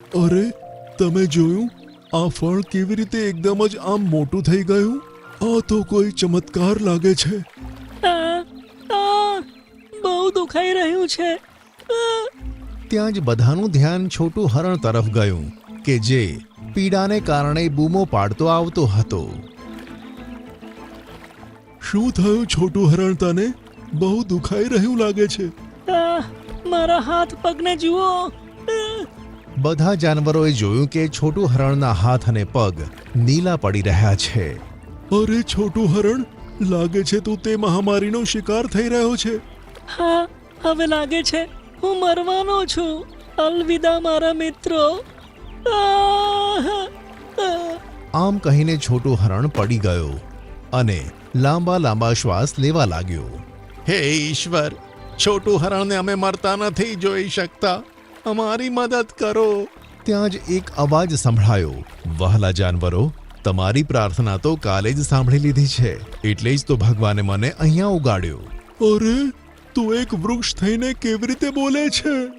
અરે તમે જોયું? આ ફળ કેવી રીતે એકદમ જ આમ મોટું થઈ ગયું? આ તો કોઈ ચમત્કાર લાગે છે. બહુ દુખાઈ રહ્યું છે. ત્યાં જ બધાનું ધ્યાન છોટું હરણ તરફ ગયું કે જે પીડાને કારણે બૂમો પાડતો આવતો હતો. શું થયું છોટું હરણ તને? બહુ દુખાઈ રહ્યું લાગે છે. મારા હાથ પગને જુઓ. બધા જાનવરોએ જોયું કે છોટું હરણના હાથ અને પગ નીલા પડી રહ્યા છે. અરે છોટું હરણ લાગે છે તું તે મહામારીનો શિકાર થઈ રહ્યો છે. હા હવે લાગે છે હું મરવાનો છું. અલવિદા મારા મિત્રો. આમ કહીને છોટું હરણ પડી ગયો અને લાંબા લાંબા શ્વાસ લેવા લાગ્યો. હે ઈશ્વર છોટું હરણને અમે મરતા નથી જોઈ શકતા. અમારી મદદ કરો. ત્યાં જ એક અવાજ સંભળાયો. વહાલા જાનવરો તમારી પ્રાર્થના તો કાલે જ સાંભળી લીધી છે. એટલે જ તો ભગવાને મને અહીંયા ઉગાડ્યો. અરે તું એક વૃક્ષ થઈને કેવી રીતે બોલે છે?